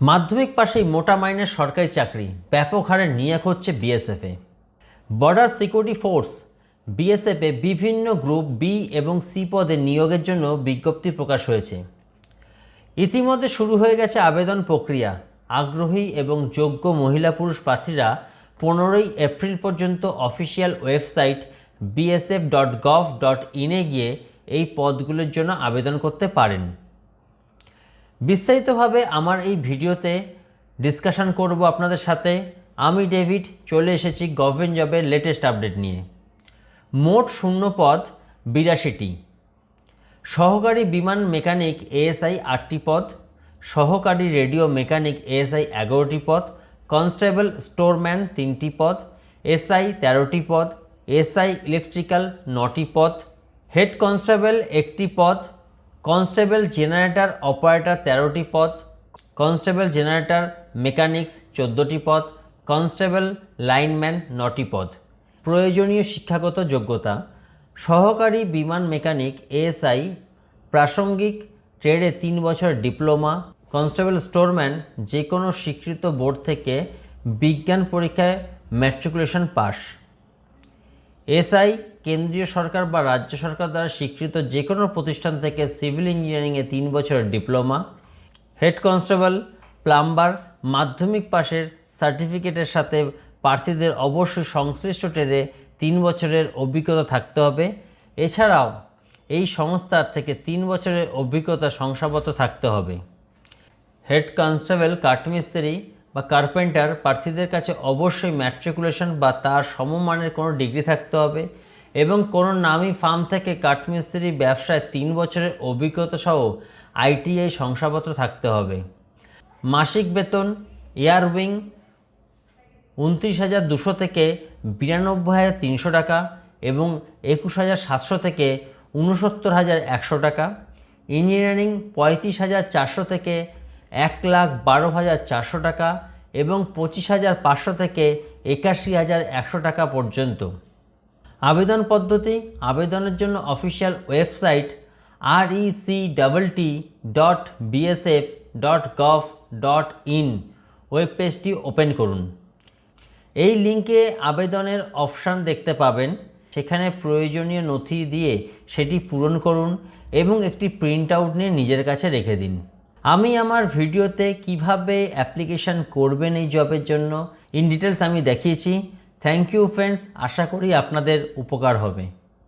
মাধ্যমিক পাশেই মোটা মাইনের সরকারি চাকরি, ব্যাপক হারে নিয়োগ হচ্ছে বিএসএফে বর্ডার সিকিউরিটি ফোর্স বিএসএফে বিভিন্ন গ্রুপ বি এবং সি পদে নিয়োগের জন্য বিজ্ঞপ্তি প্রকাশ হয়েছে। ইতিমধ্যে শুরু হয়ে গেছে আবেদন প্রক্রিয়া। আগ্রহী এবং যোগ্য মহিলা পুরুষ প্রার্থীরা পনেরোই এপ্রিল পর্যন্ত official website BSF dot gov dot ইনে গিয়ে এই পদগুলোর জন্য আবেদন করতে পারেন। বিস্তারিতভাবে আমার এই ভিডিওতে ডিসকাশন করব আপনাদের সাথে। আমি ডেভিড, চলে এসেছি গভর্নমেন্ট জবের লেটেস্ট আপডেট নিয়ে। মোট শূন্য পদ বিরাশিটি সহকারী বিমান মেকানিক এএসআই আটটি পদ, সহকারী রেডিও মেকানিক এএসআই এগারোটি পদ, কনস্টেবল স্টোরম্যান তিনটি পদ, এসআই তেরোটি পদ, এসআই ইলেকট্রিক্যাল নটি পদ, হেড কনস্টেবল একটি পদ কনস্টেবল জেনারেটর অপারেটর তেরোটি পদ কনস্টেবল জেনারেটর মেকানিক্স চোদ্দোটি পদ কনস্টেবল লাইনম্যান নটি পদ প্রয়োজনীয় শিক্ষাগত যোগ্যতা, সহকারী বিমান মেকানিক এএসআই, প্রাসঙ্গিক ট্রেডে তিন বছর ডিপ্লোমা, কনস্টেবল স্টোরম্যান যে কোনো স্বীকৃত বোর্ড থেকে বিজ্ঞান পরীক্ষায় ম্যাট্রিকুলেশন পাস এসআই কেন্দ্রীয় সরকার বা রাজ্য সরকার দ্বারা স্বীকৃত যে কোনো প্রতিষ্ঠান থেকে সিভিল ইঞ্জিনিয়ারিংয়ে তিন বছরের ডিপ্লোমা, হেড কনস্টেবল, প্লাম্বার, মাধ্যমিক পাশের সার্টিফিকেটের সাথে প্রার্থীদের অবশ্যই সংশ্লিষ্ট ট্রেডে তিন বছরের অভিজ্ঞতা থাকতে হবে। এছাড়াও এই সংস্থার থেকে তিন বছরের অভিজ্ঞতা শংসাপত্র থাকতে হবে। হেড কনস্টেবল, কাঠমিস্ত্রি বা কার্পেন্টার প্রার্থীদের কাছে অবশ্যই ম্যাট্রিকুলেশন বা তার সমমানের কোনো ডিগ্রি থাকতে হবে। এবং কোনো নামী ফার্ম থেকে কাঠমিস্ত্রি ব্যবসায় তিন বছরের অভিজ্ঞতা সহ আইটিআই শংসাপত্র থাকতে হবে। মাসিক বেতন এয়ার উইং উনত্রিশ হাজার দুশো থেকে বিরানব্বই হাজার তিনশো টাকা এবং একুশ হাজার সাতশো থেকে উনসত্তর হাজার একশো টাকা। ইঞ্জিনিয়ারিং পঁয়ত্রিশ হাজার চারশো থেকে এক লাখ বারো হাজার চারশো টাকা এবং পঁচিশ হাজার পাঁচশো থেকে একাশি হাজার একশো টাকা পর্যন্ত। আবেদন পদ্ধতি, আবেদনের জন্য official website R E C double T dot BSF dot gov dot in web পেজটি ওপেন করুন। এই লিঙ্কে আবেদনের অপশান দেখতে পাবেন। সেখানে প্রয়োজনীয় নথি দিয়ে সেটি পূরণ করুন এবং একটি প্রিন্ট আউট নিয়ে নিজের কাছে রেখে দিন। আমি আমার ভিডিওতে কীভাবে অ্যাপ্লিকেশান করবেন এই জবের জন্য ইন ডিটেলস আমি দেখিয়েছি। থ্যাংক ইউ ফ্রেন্ডস আশা করি আপনাদের উপকার হবে।